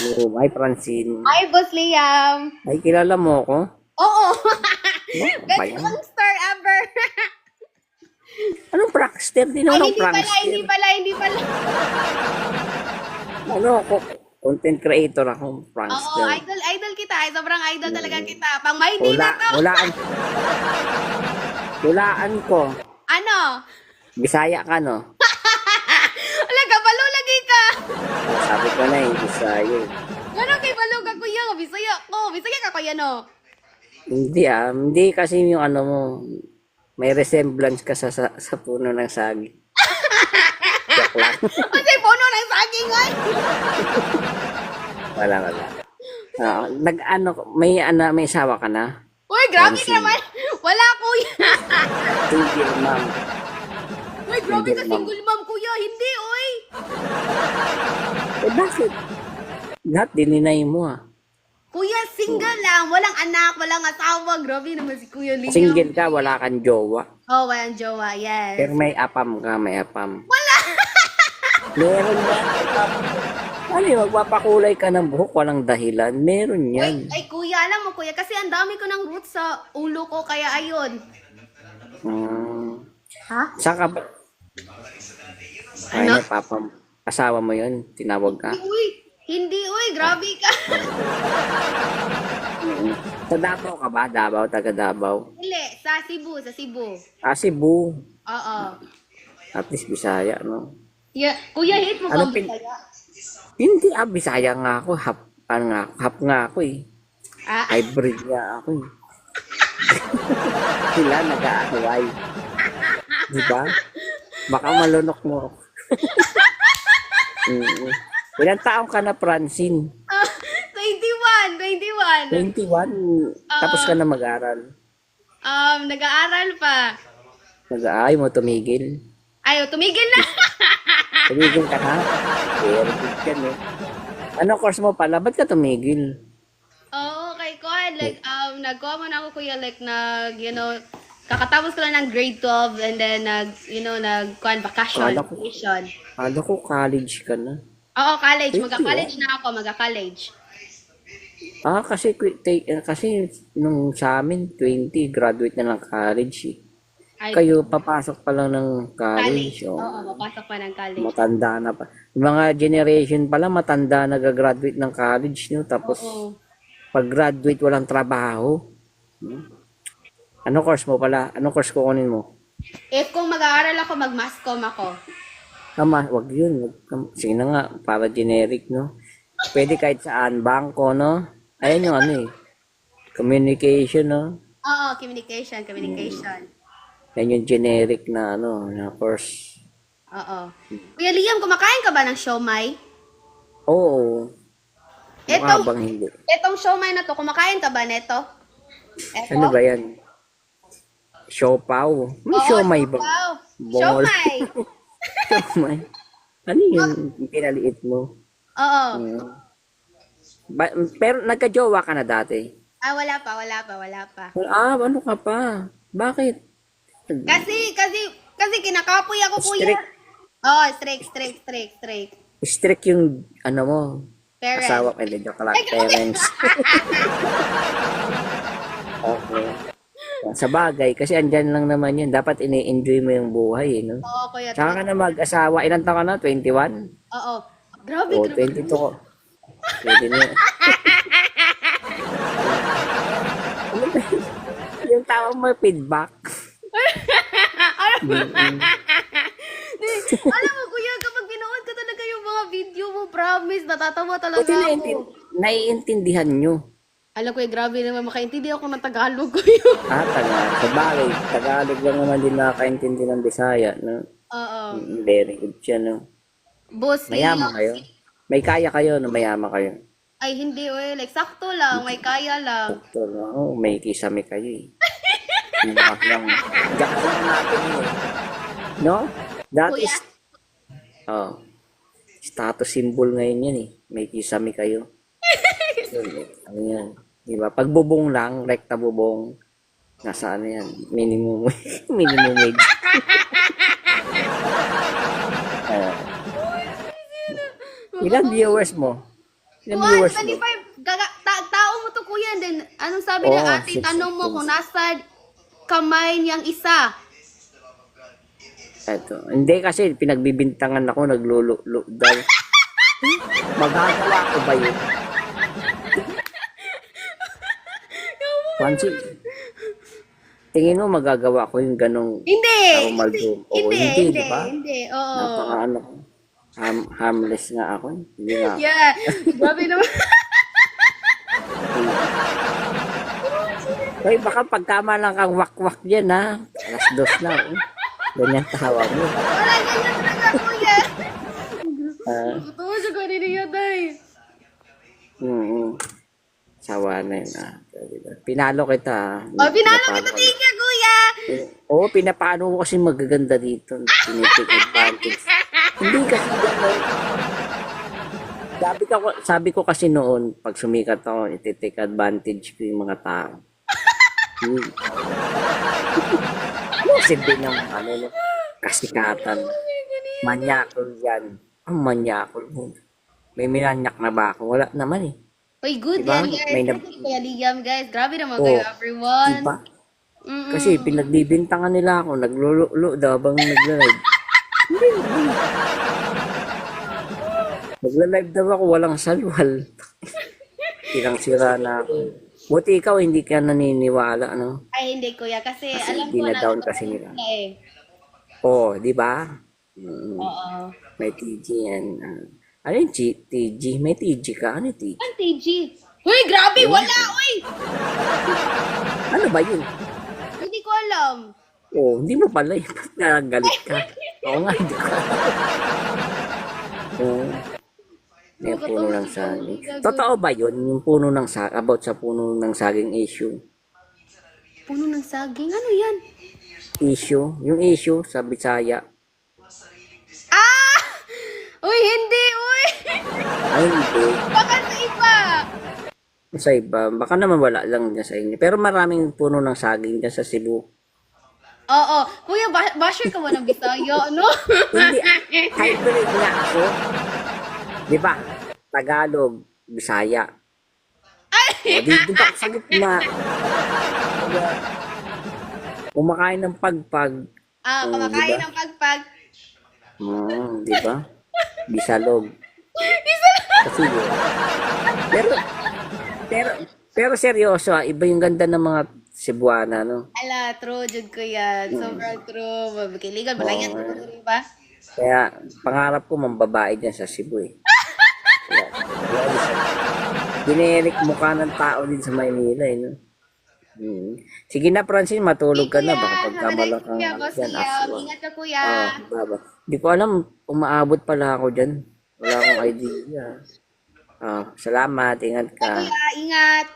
Oh, hi, Francine. Hi, Boss Liam. Ay, kilala mo ako? Oo. Best yan? songster ever. Anong prankster? Di Ay, naman ako hindi pala, prankster. hindi pala, hindi pala. Ano ako? Content creator ako. Oo, Prankster. idol, idol kita. Ay, sobrang idol talaga kita. Pang Maynila Wala, to. walaan. Walaan ko. Ano? Bisaya ka, no? Wala ka, balo lagi ka. Sabi ko na eh, Bisaya. Gano'n kay balo ka, kuya. Bisaya ko. Bisaya ka, kuya, no? Hindi ah, hindi kasi yung ano mo, may resemblance ka sa, sa, sa puno ng sagi. Joke lang. Kasi puno ng saging, ay. Wala, wala. Ah, nag ano, may ana, may asawa ka na? Uy, grabe ka naman. Wala, kuya. Single mom. Uy, grabe ka single mom, kuya. Hindi. Eh bakit? Lahat dininay mo ah. Kuya, single lang. Walang anak, walang asawa. Grabe naman si Kuya Liam. Single ka, wala kang jowa. Oh, walang jowa, yes. Pero may apam ka, may apam. Wala! Meron apam. Ano yun, magpapakulay ka ng buhok, walang dahilan. Meron yan. Ay, kuya, alam mo, kuya, kasi ang dami ko ng roots sa ulo ko, kaya ayun. Hmm. Ha? Saka ba? Ay, Ano? may papam. Asawa mo yun, tinawag ka. Uy, hindi, uy, grabe ka. Sa Davao ka ba? Davao, taga Davao. Hindi, sa Cebu, sa Cebu. Ah, Cebu. Oo. At least Bisaya, no? Yeah. Kuya, hate mo Ano pin- Bisaya? Hindi, ah, Bisaya nga ako. Hap, ano nga, hap nga ako eh. Ah, Hybrid nga ako eh. Sila nag-aaway. Di ba? Baka malunok mo. mm. Ilang taong ka na, Francine? ah, 21, 21. 21. Tapos ka na mag-aral. Um, nag-aaral pa. Nag-aay mo, tumigil. Ayaw, tumigil na. Tumigil ka na? Very good ka, no? Ano course mo pala? Ba't ka tumigil? Oo, kay Kuan, like, um, nagkuha mo na ako, kuya, like, nag, you know, kakatapos ko lang ng grade 12 and then, nag, you know, nag, Kuan, vacation, Kala ko- vacation. Kala ko college ka na. Oo, college. Thank you, Magka-college na ako, magka-college. Ah, kasi, take, eh, kasi nung sa amin, 20, graduate na ng college eh. Ay, Kayo, papasok pa lang ng college. college. Oh. Oo, mapasok pa ng college. Matanda na pa. Yung mga generation pala, matanda nag-graduate ng college nyo. Tapos, Oo. pag-graduate, walang trabaho. Hmm? Ano course mo pala? Ano course kukunin mo? If kung mag-aaral ako, mag-masscom ako. Tama, wag yun. Wag, sige na nga, para generic, no? Pwede kahit saan, bangko, no? Ayan yung ano eh. Communication, no? Oo, communication, communication. Yan yung generic na ano, na course. Oo. Kuya Liam, kumakain ka ba ng siomay? Oo. Mukha Etong, bang hindi? etong siomay na to, kumakain ka ba neto? Eto? Ano ba yan? Siopaw. May Oo, siomay ba? Wow. Bongol. Siomay. Siomay. Ano yun? Pinaliit mo? Oo. Mm. Ba- pero nagka-jowa ka na dati? Ah, wala pa, wala pa, wala pa. Ah, ano ka pa? Bakit? Kasi, kasi, kasi kinakapoy ako, kuya. Strict. Oo, strict, strict, strict, strict. Strict yung, ano mo, Parents. asawa, eh, joke lang, parents. okay. Sa bagay, kasi andyan lang naman yun. Dapat ini-enjoy mo yung buhay, eh, no? Oo, kuya. Tsaka ka na mag-asawa. Ilan taon ka na? 21? Oo. Grabe, O, grabe. 22 ko. Pwede na yun. Ano ba yun? yung tawag mo feedback. Mm-mm. Alam mo, kuya, kapag pinood ko talaga yung mga video mo, promise, natatawa talaga Buti ako. naiintin- naiintindihan nyo. Alam ko, eh, grabe naman, makaintindi ako ng Tagalog, kuya. Ah, Tagalog. Sa bagay, Tagalog lang naman din nakakaintindi ng Bisaya. No? Oo. Mm, Very good siya, no? Boss, Mayama Liam. kayo. May kaya kayo, no? Mayama kayo. Ay, hindi, eh. Like, sakto lang, may kaya lang. Doktor, no? Oh, may kisame kayo, eh. Yung mga lang. Natin, eh. No? That Kuya? is... Oh. Status symbol ngayon yan, eh. May kisame kayo. Yun, eh. Ano yan? Di ba? Pag bubong lang, rekta bubong, nasa ano yan? Minimum, minimum wage. Ah. ilang viewers mo? Ilang viewers mo? 25, gaga, ta, tao mo to kuya. Then, anong sabi Oo, ng ate? six, Tanong mo kung nasa kamay niyang isa. Eto. Hindi kasi pinagbibintangan ako, naglululo daw. Magagawa ko ba yun? Pansin, tingin mo magagawa ko yung ganong Hindi! Ako mag-zoom. Oo, Hindi, hindi, hindi, di ba? hindi. Oo. napaka ano ko. Harm, harmless nga ako. Hindi nga. Yeah. Grabe naman. Ay, baka pagkama lang kang wak-wak dyan ha. Alas dos na. Oh. Ganyan tawa mo. Wala ganyan talaga kuya. Ah, Totoo siya day. mm, Sawa na yun ah. Pinalo kita. ah. Oh, pinalo kita thank you kuya. Oo, pinapano ko kasi magaganda dito. Tinitake advantage. Hindi kasi. Sabi ko, sabi ko kasi noon, pag sumikat ako, ititake advantage ko yung mga tao. Hmm. Ano silbi ng ano, no? kasikatan? Manyakol yan. Ang manyakol mo. May minanyak na ba ako? Wala naman eh. Uy, good Diba? yan guys. May May nab- Kuya Liam guys. Grabe naman Oo. kayo everyone. Diba? Mm-mm. Kasi pinagbibintangan nila ako, naglululo daw habang nagla-live. Nagla-live daw ako, walang salwal. Tirang sira na ako. Buti ikaw, hindi ka naniniwala, no? Ay, hindi kuya. Kasi, Kasi alam ko na. dinadown kasi nila. Eh. Oo, di ba? Mm, Oo. may TG yan. Ah, ano yung G- TG? May TG ka? Ano yung TG? Ang TG. Uy, grabe, wala, uy! Ano ba yun? Hindi ko alam. Oo, hindi mo pala yun. Nagalit ka. Oo nga, hindi ko. Oo. May puno ng saging. Totoo ba yun? Yung puno ng saging, about sa puno ng saging issue? Puno ng saging. Ano yan? Issue? Yung issue sa Bisaya. Ah! Uy, hindi, uy! Ay, hindi. Baka sa iba. Sa iba, baka naman wala lang dyan sa inyo. Pero maraming puno ng saging dyan sa Cebu. Oo. Kuya, ba- basher ka ba ng Bisaya, no? Hindi, hybrid nga ako. Di ba? Tagalog, Bisaya. O, di, di ba sa gitna? Kaya, Kumakain ng pagpag. ah, Oo, kumakain ng pagpag. Hmm, di ba? Bisalog. Kasi yun. Pero, pero, pero seryoso ah, iba yung ganda ng mga Cebuana, no? Ala, true, jud ko yan. Sobrang true. Magkiligan, malayan Oo, ko rin ba? Kaya, pangarap ko mambabae dyan sa Cebu eh. Kaya. Generik mukha ng tao din sa Maynila eh, no? Hmm. Sige na, Francine, matulog ka na. Baka pagkamala kang Kuya, aswa. Ingat ka, kuya. Ah, baba. Di ko alam, umaabot pala ako dyan. Wala akong idea. Ah, salamat, ingat ka. Kuya, ingat.